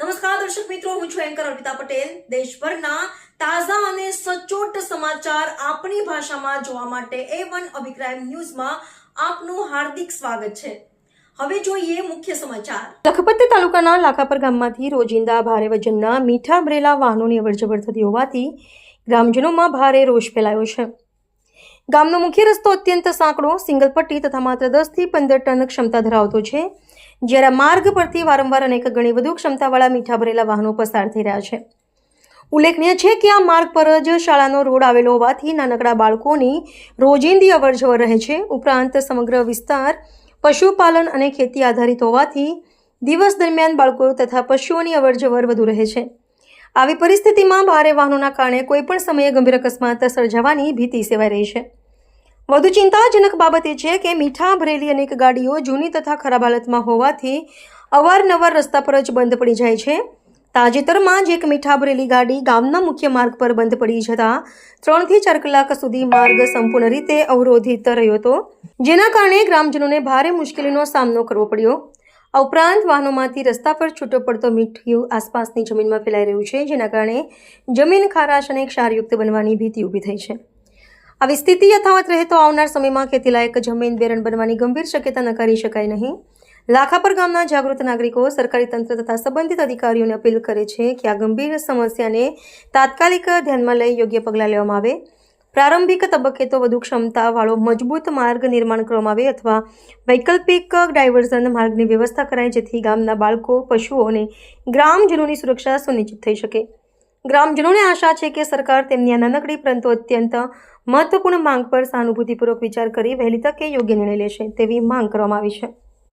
નમસ્કાર, દર્શક મિત્રો, હું છું એન્કર અર્પિતા પટેલ. દેશભરના તાજા અને સચોટ સમાચાર આપણી ભાષામાં જોવા માટે એ વન અભિપ્રાય ન્યૂઝમાં આપનું હાર્દિક સ્વાગત છે. હવે જોઈએ મુખ્ય સમાચાર. લખપત તાલુકાના લાખાપર ગામમાંથી રોજિંદા ભારે વજનના મીઠા ભરેલા વાહનોની અવરજવર થતી હોવાથી ગ્રામજનોમાં ભારે રોષ ફેલાયો છે. ગામનો મુખ્ય રસ્તો અત્યંત સાંકડો, સિંગલ પટ્ટી તથા માત્ર દસથી પંદર ટન ક્ષમતા ધરાવતો છે. જ્યારે માર્ગ પરથી વારંવાર અનેક ગણી વધુ ક્ષમતાવાળા મીઠા ભરેલા વાહનો પસાર થઈ રહ્યા છે. ઉલ્લેખનીય છે કે આ માર્ગ પર જ શાળાનો રોડ આવેલો હોવાથી નાનકડા બાળકોની રોજિંદી અવરજવર રહે છે. ઉપરાંત સમગ્ર વિસ્તાર પશુપાલન અને ખેતી આધારિત હોવાથી દિવસ દરમિયાન બાળકો તથા પશુઓની અવરજવર વધુ રહે છે. આવી પરિસ્થિતિમાં ભારે વાહનોના કારણે કોઈપણ સમયે ગંભીર અકસ્માત સર્જાવાની ભીતિ સેવાઈ રહી છે. વધુ ચિંતાજનક બાબત એ છે કે મીઠા, ભરેલી અનેક ગાડીઓ જૂની તથા ખરાબ હાલતમાં હોવાથી અવારનવાર રસ્તા પર જ બંધ પડી જાય છે. તાજેતરમાં જ એક મીઠા, ભરેલી ગાડી ગામના મુખ્ય માર્ગ પર બંધ પડી જતા ત્રણથી ચાર કલાક સુધી માર્ગ સંપૂર્ણ રીતે અવરોધિત રહ્યો હતો, જેના કારણે ગ્રામજનોને ભારે મુશ્કેલીનો સામનો કરવો પડ્યો. આ ઉપરાંત વાહનોમાંથી રસ્તા પર છૂટો પડતો મીઠિયું આસપાસની જમીનમાં ફેલાઈ રહ્યું છે, જેના કારણે જમીન ખારાશ અને ક્ષારયુક્ત બનવાની ભીતિ ઊભી થઈ છે. આવી સ્થિતિ યથાવત રહે તો આવનાર સમયમાં ખેતીલાયક જમીન બેરણ બનવાની ગંભીર શક્યતા નકારી શકાય નહીં. લાખાપર ગામના જાગૃત નાગરિકો સરકારી તંત્ર તથા સંબંધિત અધિકારીઓને અપીલ કરે છે કે આ ગંભીર સમસ્યાને તાત્કાલિક ધ્યાનમાં લઈ યોગ્ય પગલાં લેવામાં આવે. પ્રારંભિક તબક્કે તો વધુ ક્ષમતાવાળો મજબૂત માર્ગ નિર્માણ કરવામાં આવે અથવા વૈકલ્પિક ડાયવર્ઝન માર્ગની વ્યવસ્થા કરાય જેથી ગામના બાળકો, પશુઓ અને ગ્રામજનોની સુરક્ષા સુનિશ્ચિત થઈ શકે. ગ્રામજનોને આશા છે કે સરકાર તેમની આ નાનકડી પરંતુ અત્યંત મહત્વપૂર્ણ માંગ પર સહાનુભૂતિપૂર્વક વિચાર કરી વહેલી તકે યોગ્ય નિર્ણય લેશે તેવી માંગ કરવામાં આવી છે.